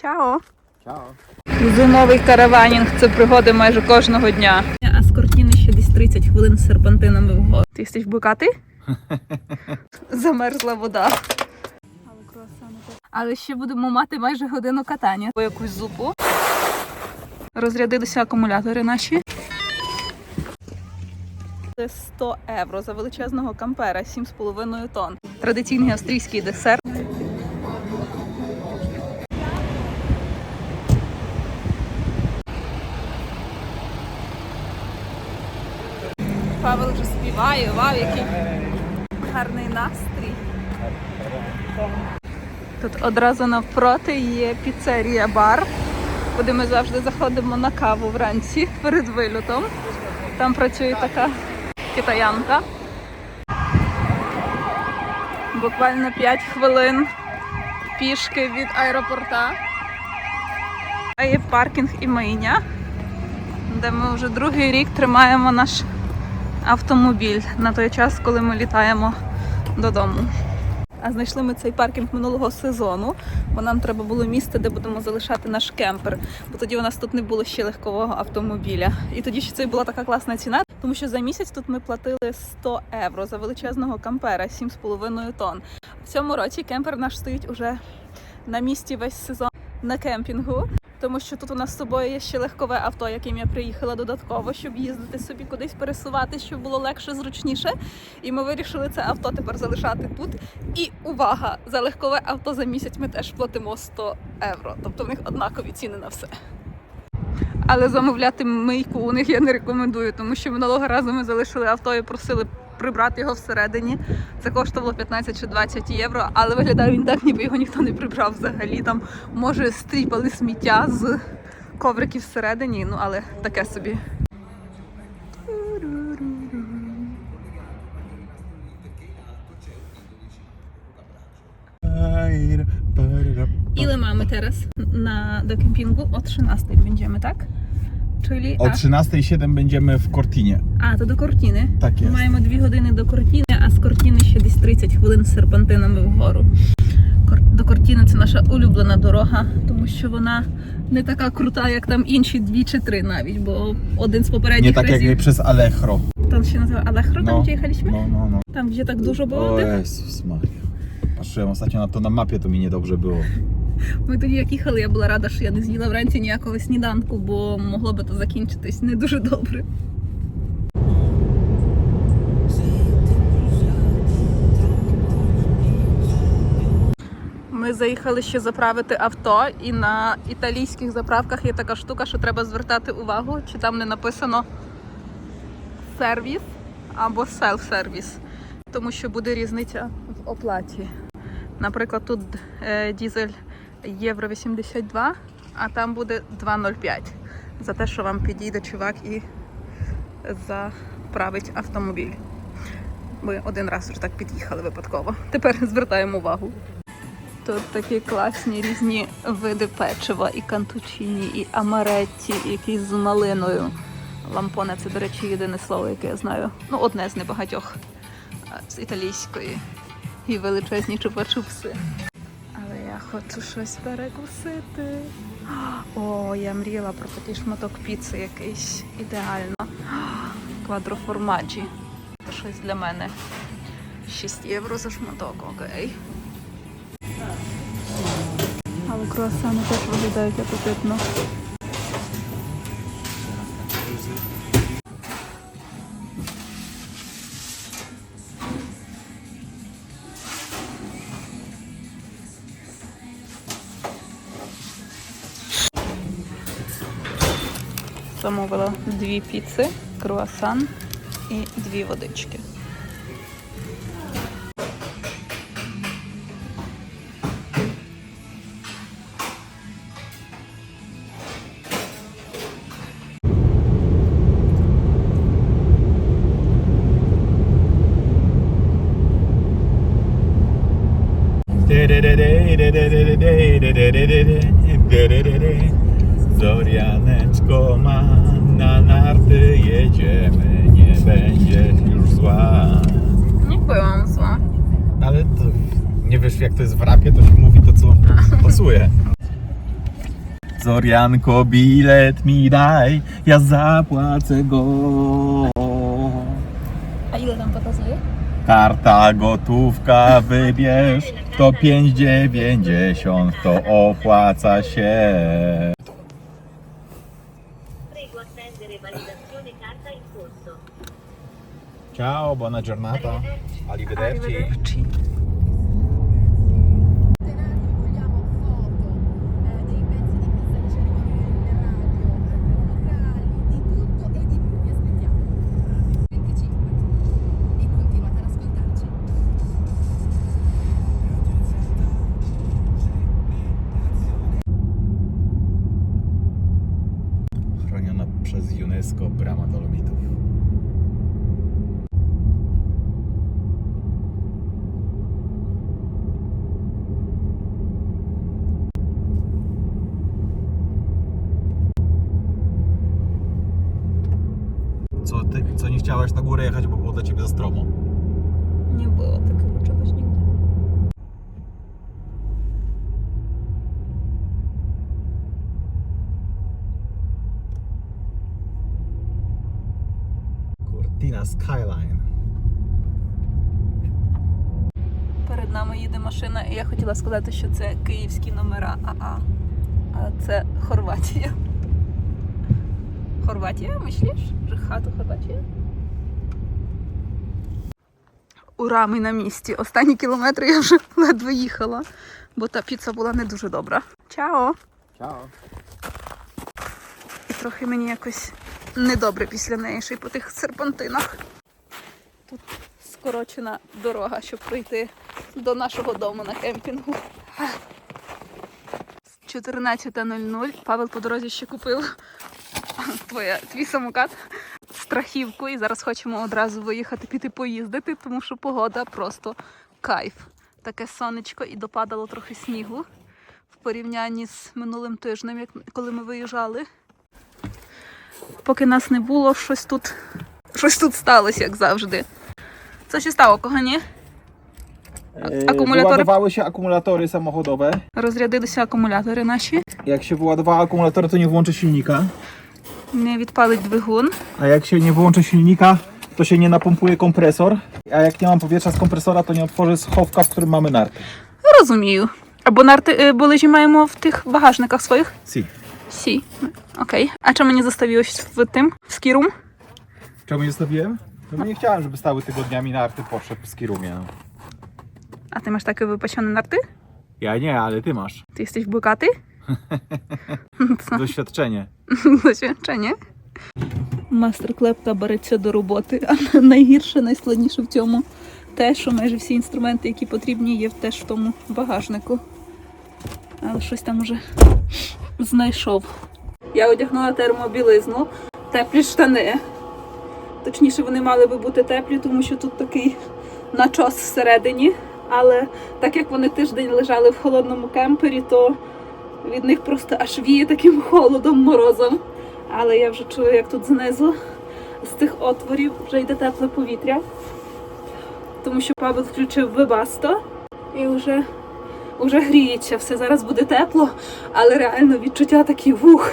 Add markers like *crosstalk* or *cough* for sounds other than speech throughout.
Чао! Ciao. Зимовий караванінг це пригоди майже кожного дня. А з кортіни ще десь 30 хвилин з серпантинами вгору. Ти стиш букати? *laughs* Замерзла вода. Але ще будемо мати майже годину катання. По якусь зупу. Розрядилися акумулятори наші. Це 100 євро за величезного кампера, 7,5 тонн. Традиційний австрійський десерт. Павел вже співає, вау, який гарний настрій. Тут одразу навпроти є піцерія бар, куди ми завжди заходимо на каву вранці перед вильотом. Там працює така китаянка. Буквально 5 хвилин пішки від аеропорта. А є паркінг і мийня, де ми вже другий рік тримаємо наш автомобіль на той час, коли ми літаємо додому. А знайшли ми цей паркінг минулого сезону, бо нам треба було місце, де будемо залишати наш кемпер. Бо тоді у нас тут не було ще легкового автомобіля. І тоді ще це була така класна ціна, тому що за місяць тут ми платили 100 євро за величезного кампера, 7,5 тонн. В цьому році кемпер наш стоїть уже на місці весь сезон на кемпінгу. Тому що тут у нас з собою є ще легкове авто, яким я приїхала додатково, щоб їздити собі кудись пересувати, щоб було легше, зручніше. І ми вирішили це авто тепер залишати тут. І увага! За легкове авто за місяць ми теж платимо 100 євро. Тобто в них однакові ціни на все. Але замовляти мийку у них я не рекомендую, тому що минулого разу ми залишили авто і просили прибрати його всередині. Це коштувало 15 чи 20 євро, але виглядає він так, ніби його ніхто не прибрав взагалі. Там може стріпали сміття з ковриків всередині, ну але таке собі. Ile mamy teraz na, do kempingu? O 13 będziemy, tak? Czyli O 13.07 będziemy w Cortinie. А, то до Кортіни. Так Ми є. маємо 2 години до Кортіни, а з Кортіни ще десь 30 хвилин з серпантинами вгору. Кор- До Кортіни це наша улюблена дорога, тому що вона не така крута, як там інші дві чи три навіть, бо один з Nie попередніх tak jak разів przez Alechro. там ще називає Алехро, там No, gdzie jechaliśmy? no, no, no. Tam gdzie tak dużo było O tych. Jezus Maria. Patrzyłem ostatnio na to na mapie, to mi niedobrze było. Ми тоді як їхали, я була рада, що я не з'їла вранці ніякого сніданку, бо могло би то закінчитись не дуже добре. Ми заїхали ще заправити авто, і на італійських заправках є така штука, що треба звертати увагу, чи там не написано сервіс або селф-сервіс, тому що буде різниця в оплаті. Наприклад, тут е, дізель євро 82, а там буде 2,05 за те, що вам підійде чувак і заправить автомобіль. Ми один раз вже так під'їхали випадково. Тепер звертаємо увагу. Тут такі класні різні види печива, і кантучині, і амаретті, і якісь з малиною. Лампоне це, до речі, єдине слово, яке я знаю. Ну, одне з небагатьох з італійської. І величезні чупа-чупси. Хочу щось перекусити. О, я мріяла про такий шматок піци якийсь ідеально. Квадроформаджі. Це щось для мене. 6 євро за шматок, окей. Але круасани теж виглядають апетитно. Замовила дві піци, круасан і дві водички. Zorianeczko ma, na narty jedziemy, nie będzie już zła. Nie byłam zła. Ale to nie wiesz jak to jest w rapie, to się mówi to co *laughs* pasuje. Florianko, bilet mi daj, ja zapłacę go. A ile tam pokazuje? Karta gotówka wybierz, to 5,90, to opłaca się. Ciao, buona giornata. Arrivederci. Arrivederci. Chciałaś na górę jechać, bo było dla ciebie za stromo? Nie było takiego czegoś nigdy. Cortina Skyline. Перед нами їде машина, і я хотіла сказати, що це київські номера АА. А це Хорватія. Хорватія, myślisz? Że хату Хорватія? Ура, ми на місці. Останні кілометри я вже *laughs* ледве їхала, бо та піца була не дуже добра. Чао! Ciao. І трохи мені якось недобре після неї, ще й по тих серпантинах. Тут скорочена дорога, щоб прийти до нашого дому на кемпінгу. 14.00. Павел по дорозі ще купив *laughs* твоя, твій самокат, страхівку. І зараз хочемо одразу виїхати піти поїздити, тому що погода просто кайф. Таке сонечко і допадало трохи снігу в порівнянні з минулим тижнем, як коли ми виїжджали. Поки нас не було, щось тут, щось тут сталося, як завжди. Co się stało, kochanie? E, akumulatory? Wyładowały akumulatory samochodowe. Розрядилися акумулятори наші. Jak się wyładowały akumulatory, to nie włączy silnika. Не відпалить двигун. A jak się nie wyłączy silnika, to się nie napompuje kompresor. A jak nie mam powietrza z kompresora, to nie otworzy schowka, w którym mamy narty. Розумію. Або нарти е, болежі маємо в тих багажниках своїх. Si. Сі. Окей. А чому не zostawiłeś w tym, w skirum? Czemu je zostawiłem? No bo nie chciałem, żeby stały tygodniami narty Porsche w skirumie. No. А ти маєш таке випечені нарти? Ja nie, ale ty masz. Ти jesteś bogaty? Doświadczenie. *laughs* Досвідчення. *laughs* Мастер Клепка береться до роботи. А найгірше, найскладніше в цьому те, що майже всі інструменти, які потрібні, є теж в тому багажнику. Але щось там уже знайшов. Я одягнула термобілизну, теплі штани. Точніше, вони мали би бути теплі, тому що тут такий начос всередині. Але так як вони тиждень лежали в холодному кемпері, то від них просто аж віє таким холодом, морозом. Але я вже чую, як тут знизу з цих отворів вже йде тепле повітря. Тому що Павел включив вибасто і вже, вже гріється. Все зараз буде тепло, але реально відчуття такі вух.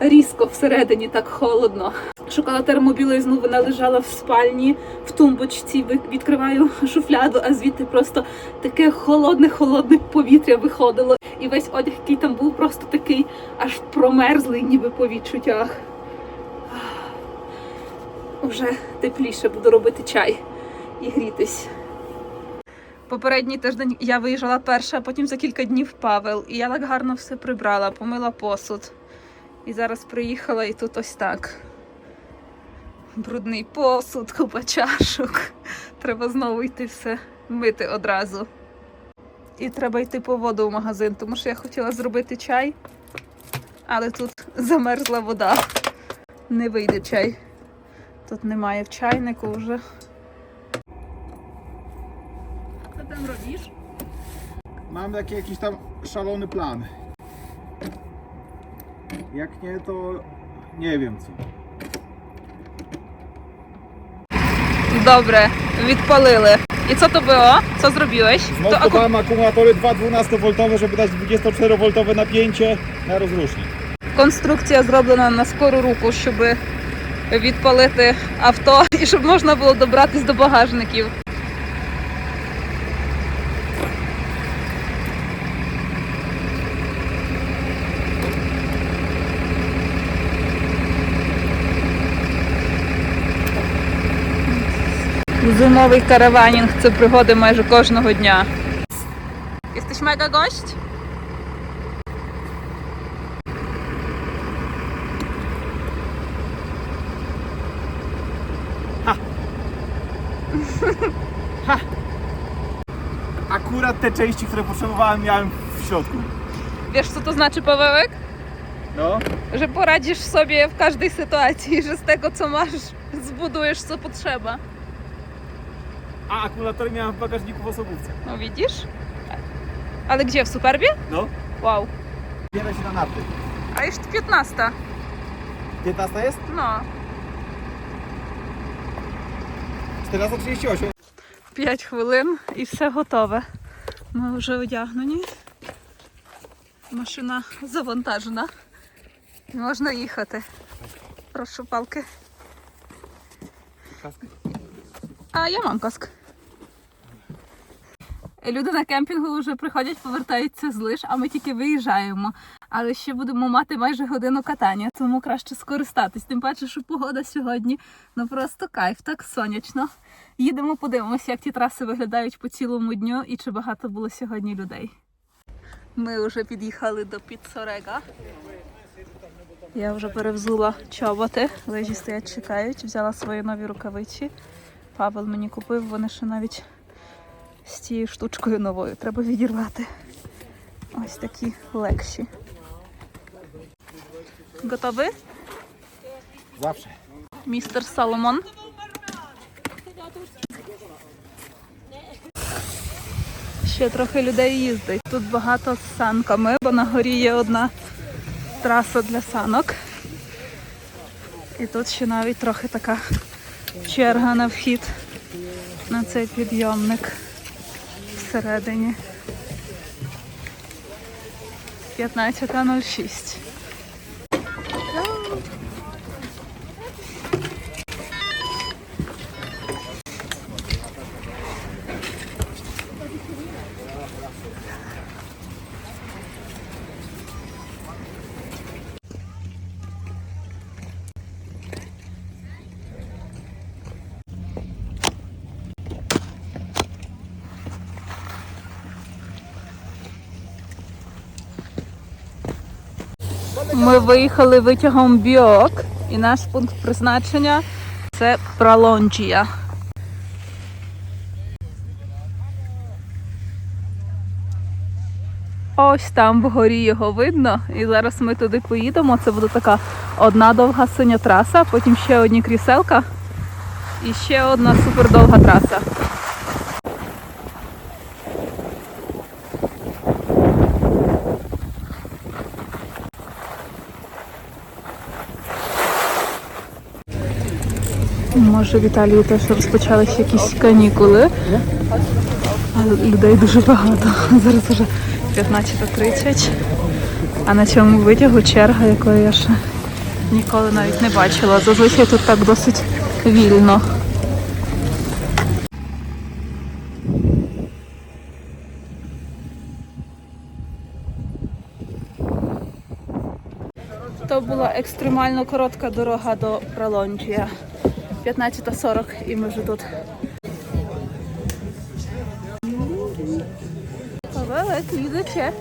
Різко всередині так холодно. Шукала термобілизну, вона лежала в спальні, в тумбочці. Відкриваю шуфляду, а звідти просто таке холодне-холодне повітря виходило. І весь одяг, який там був, просто такий аж промерзлий, ніби по відчуттях. Уже тепліше буду робити чай і грітись. Попередній тиждень я виїжджала перша, а потім за кілька днів Павел. І я так гарно все прибрала, помила посуд. І зараз приїхала і тут ось так. Брудний посуд, купа чашок. Треба знову йти все мити одразу. І треба йти по воду в магазин, тому що я хотіла зробити чай, але тут замерзла вода. Не вийде чай. Тут немає в чайнику вже. Co tam robisz? Mam taki jakiś tam szalony plan. Jak nie, to nie wiem co. Добре, відпалили. І I co to było? Co zrobiłeś? To Zmontowałem akumulatory 2 12V, żeby dać 24V napięcie na rozrusznik. конструкція зроблена на скору руку, щоб відпалити авто *laughs* і щоб можна було добратись до багажників. Зимовий караванінг це пригоди майже кожного дня. Jesteś mega gość? Akurat te części, które potrzebowałem, miałem w środku. Wiesz co to znaczy Pawełek? No. Że poradzisz sobie w każdej sytuacji, że z tego co masz zbudujesz co potrzeba. A akumulatory miałem w bagażniku w osobówce. No widzisz? Ale gdzie? W Superbie? No. Wow. Biera się na narty. A już 15. 15 jest? No. 14.38. 5 хвилин і все готове. Ми вже одягнені. Машина завантажена. І можна їхати. Прошу палки. Каска? А я мам каск. Люди на кемпінгу вже приходять, повертаються з лиш, а ми тільки виїжджаємо. Але ще будемо мати майже годину катання, тому краще скористатись. Тим паче, що погода сьогодні ну просто кайф, так сонячно. Їдемо, подивимося, як ті траси виглядають по цілому дню і чи багато було сьогодні людей. Ми вже під'їхали до Підсорега. Я вже перевзула чоботи, лижі стоять, чекають, взяла свої нові рукавиці. Павел мені купив, вони ще навіть з тією штучкою новою. Треба відірвати. Ось такі легші. Готовий? Zawsze. Містер Соломон. Ще трохи людей їздить. Тут багато з санками, бо на горі є одна траса для санок. І тут ще навіть трохи така черга на вхід на цей підйомник всередині. 15.06. Ми виїхали витягом Біок, і наш пункт призначення це Пралонджія. Ось там вгорі його видно, і зараз ми туди поїдемо. Це буде така одна довга синя траса, потім ще одні кріселка і ще одна супердовга траса. Може в Італії теж розпочалися якісь канікули. Людей дуже багато. *laughs* Зараз вже 15.30. А на цьому витягу черга, якої я ще ніколи навіть не бачила. Зазвичай тут так досить вільно. То була екстремально коротка дорога до Пролонджія. 15.40 і ми вже тут. Павелик, їдуче.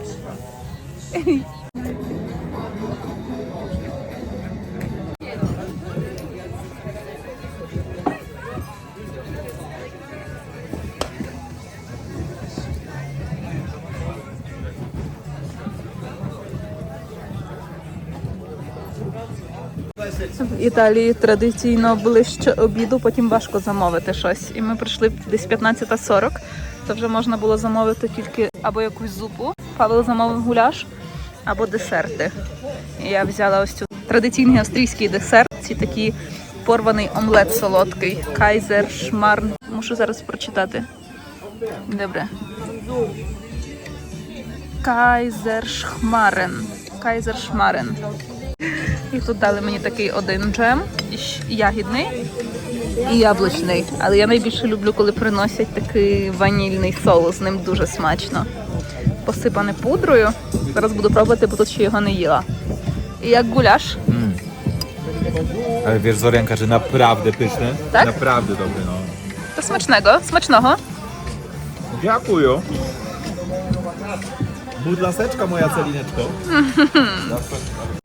Італії традиційно ближче обіду, потім важко замовити щось. І ми прийшли десь 15.40, то вже можна було замовити тільки або якусь зупу. Павел замовив гуляш, або десерти. І я взяла ось цю традиційний австрійський десерт, ці такі порваний омлет солодкий, кайзер, шмарн. Мушу зараз прочитати. Добре. Кайзершхмарен. Кайзершмарен. І тут дали мені такий один джем, щ- ягідний і яблучний. Але я найбільше люблю, коли приносять такий ванільний соус, з ним дуже смачно. Посипане пудрою. Зараз буду пробувати, бо тут ще його не їла. І як гуляш. Ale wiesz, Zorianka, że naprawdę pyszne. Tak? Naprawdę dobry, no. To smacznego, smacznego. Dziękuję. Budlaseczka moja celineczko. *laughs*